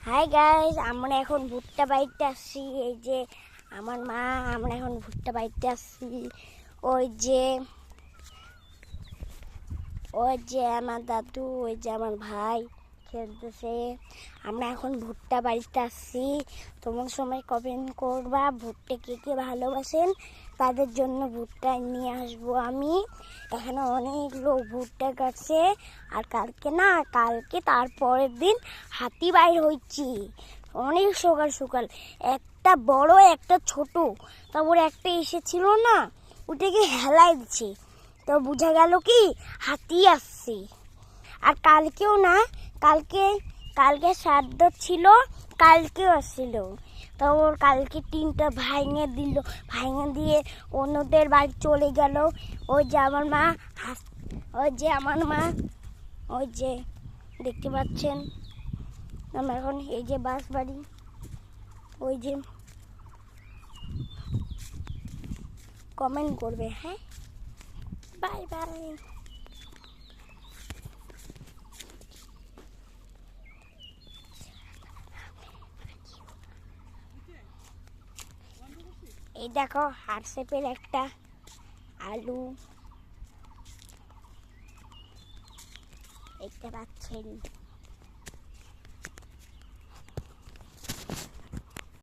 Hi guys আমরা এখন ভুট্টা বাড়িতে আসছি। এই যে আমার মা, আমরা এখন ভুট্টা বাড়িতে আসছি। ওই যে ওই যে আমার দাদু, ওই যে আমার ভাই। খেলতেছে। আমরা এখন ভুট্টা বাড়িতে আসছি। তোমার সময় কমেন্ট করবা, ভুট্টা কে কে ভালোবাসেন? তাদের জন্য ভুট্টা নিয়ে আসব আমি। এখানে অনেক লোক ভুট্টা কাটছে। আর কালকে না, কালকে তারপরের দিন হাতি বাইর হয়েছি অনেক সকাল সকাল। একটা বড়, একটা ছোট। তারপরে একটা এসেছিল না, ওটাকে হেলাই দিচ্ছে তো বোঝা গেল কি, হাতি আসছে। আর কালকেও না কালকে কালকে শ্রাদ্ধ ছিল, কালকেও আসছিল। তো ওর কালকে টিনটা ভাঙে দিল, ভাঙে দিয়ে অন্যদের বাড়ি চলে গেল। ওই যে আমার মা ওই যে আমার মা, ওই যে দেখতে পাচ্ছেন, আমরা এখন এই যে বাস বাড়ি, ওই যে কমেন্ট করবে হ্যাঁ? বাই বাই এই দেখো হাটসেপের একটা আলু। দেখতে পাচ্ছেন?